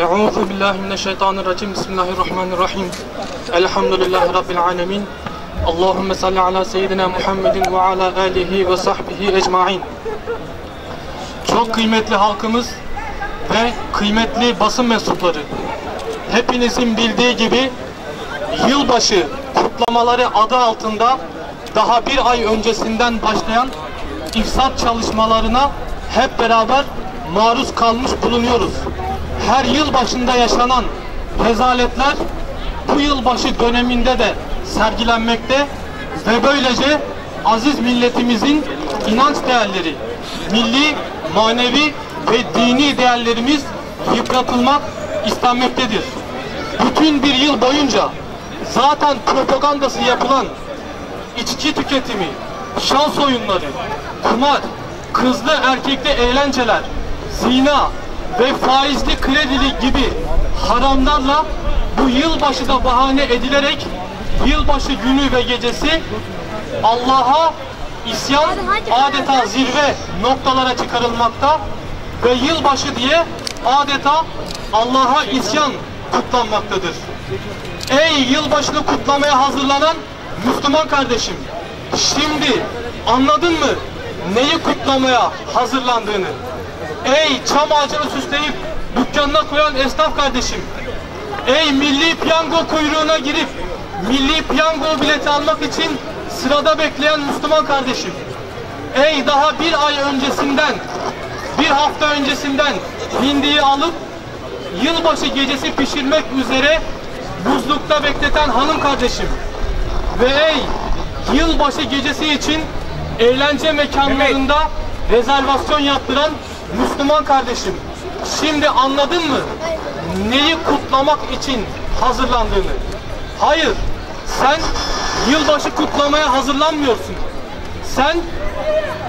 Euzu billahi mineşşeytanirracim. Bismillahirrahmanirrahim. Elhamdülillahi rabbil alamin. Allahumme salli ala seyyidina Muhammedin ve ala alihi ve sahbihi ecmaîn. Çok kıymetli halkımız ve kıymetli basın mensupları. Hepinizin bildiği gibi yılbaşı kutlamaları adı altında daha bir ay öncesinden başlayan ifsat çalışmalarına hep beraber maruz kalmış bulunuyoruz. Her yıl başında yaşanan rezaletler bu yılbaşı döneminde de sergilenmekte ve böylece aziz milletimizin inanç değerleri, milli, manevi ve dini değerlerimiz yıpratılmak istenmektedir. Bütün bir yıl boyunca zaten propagandası yapılan içki tüketimi, şans oyunları, kumar, kızlı erkekli eğlenceler, zina ve faizli kredili gibi haramlarla bu yılbaşı da bahane edilerek yılbaşı günü ve gecesi Allah'a isyan adeta zirve noktalara çıkarılmakta ve yılbaşı diye adeta Allah'a isyan kutlanmaktadır. Ey yılbaşını kutlamaya hazırlanan Müslüman kardeşim, şimdi anladın mı neyi kutlamaya hazırlandığını? Ey çam ağacını süsleyip dükkanına koyan esnaf kardeşim, ey milli piyango kuyruğuna girip milli piyango bileti almak için sırada bekleyen Müslüman kardeşim, ey daha bir ay öncesinden, bir hafta öncesinden hindiyi alıp yılbaşı gecesi pişirmek üzere buzlukta bekleten hanım kardeşim. Ve ey yılbaşı gecesi için eğlence mekanlarında rezervasyon yaptıran Müslüman kardeşim şimdi anladın mı? Neyi kutlamak için hazırlandığını? Hayır sen yılbaşı kutlamaya hazırlanmıyorsun. Sen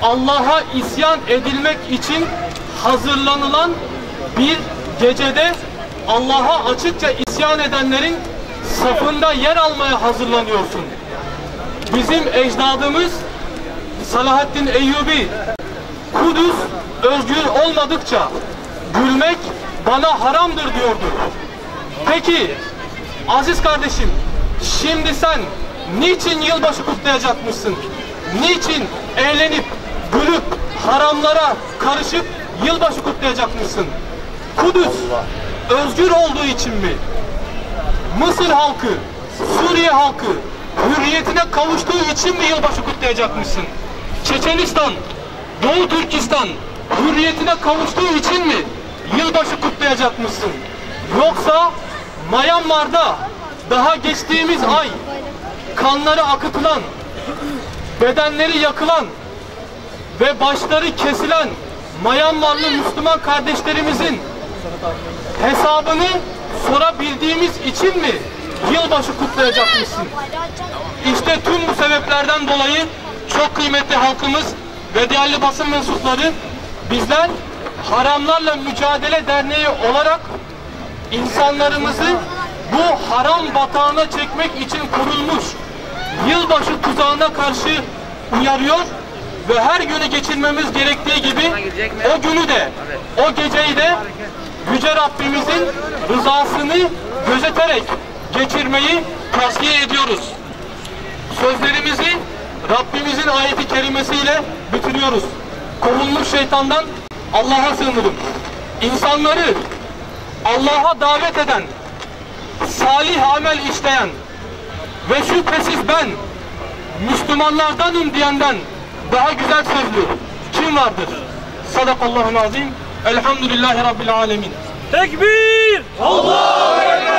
Allah'a isyan edilmek için hazırlanılan bir gecede Allah'a açıkça isyan edenlerin safında yer almaya hazırlanıyorsun. Bizim ecdadımız Salahaddin Eyyubi Kudüs özgür olmadıkça gülmek bana haramdır diyordu. Peki aziz kardeşim şimdi sen niçin yılbaşı kutlayacakmışsın? Niçin eğlenip gülüp haramlara karışıp yılbaşı kutlayacakmışsın? Kudüs özgür olduğu için mi? Mısır halkı, Suriye halkı hürriyetine kavuştuğu için mi yılbaşı kutlayacakmışsın? Çeçenistan, Doğu Türkistan hürriyetine kavuştuğu için mi yılbaşı kutlayacakmışsın? Yoksa Myanmar'da daha geçtiğimiz ay kanları akıtılan, bedenleri yakılan ve başları kesilen Myanmarlı Müslüman kardeşlerimizin hesabını sorabildiğimiz için mi yılbaşı kutlayacakmışsın? İşte tüm bu sebeplerden dolayı çok kıymetli halkımız ve değerli basın mensupları bizler Haramlarla Mücadele Derneği olarak insanlarımızı bu haram batağına çekmek için kurulmuş yılbaşı tuzağına karşı uyarıyor ve her günü geçirmemiz gerektiği gibi o günü de o geceyi de Yüce Rabbimizin rızasını gözeterek geçirmeyi tavsiye ediyoruz. Sözlerimizi Rabbimizin ayeti kerimesiyle bitiriyoruz. Kovulmuş şeytandan Allah'a sığınırım. İnsanları Allah'a davet eden, salih amel işleyen ve şüphesiz ben Müslümanlardanım diyenden daha güzel sözlü kim vardır? Sadakallahu azim. Elhamdülillahi Rabbil alemin. Tekbir! Allahu